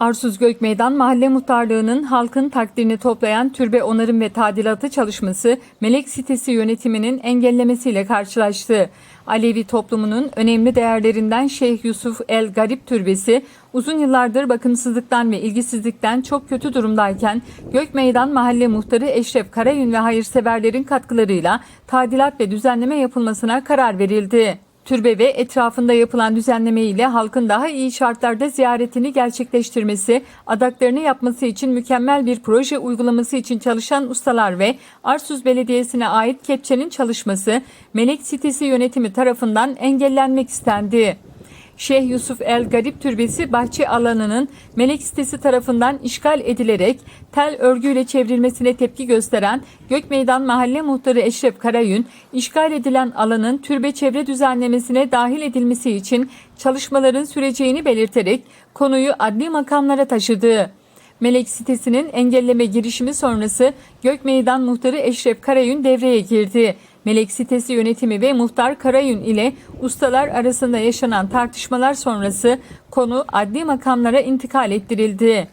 Arsuz Gökmeydan Mahalle Muhtarlığı'nın halkın takdirini toplayan türbe onarım ve tadilatı çalışması Melek Sitesi yönetiminin engellemesiyle karşılaştı. Alevi toplumunun önemli değerlerinden Şeyh Yusuf El Garip Türbesi uzun yıllardır bakımsızlıktan ve ilgisizlikten çok kötü durumdayken Gökmeydan Mahalle Muhtarı Eşref Karayün ve hayırseverlerin katkılarıyla tadilat ve düzenleme yapılmasına karar verildi. Türbe ve etrafında yapılan düzenleme ile halkın daha iyi şartlarda ziyaretini gerçekleştirmesi, adaklarını yapması için mükemmel bir proje uygulaması için çalışan ustalar ve Arsuz Belediyesi'ne ait kepçenin çalışması Melek Sitesi yönetimi tarafından engellenmek istendi. Şeyh Yusuf El Garip Türbesi bahçe alanının Melek sitesi tarafından işgal edilerek tel örgüyle çevrilmesine tepki gösteren Gökmeydan Mahalle Muhtarı Eşref Karayün, işgal edilen alanın türbe çevre düzenlemesine dahil edilmesi için çalışmaların süreceğini belirterek konuyu adli makamlara taşıdı. Melek sitesinin engelleme girişimi sonrası Gökmeydan Muhtarı Eşref Karayün devreye girdi. Melek sitesi yönetimi ve muhtar Karayün ile ustalar arasında yaşanan tartışmalar sonrası konu adli makamlara intikal ettirildi.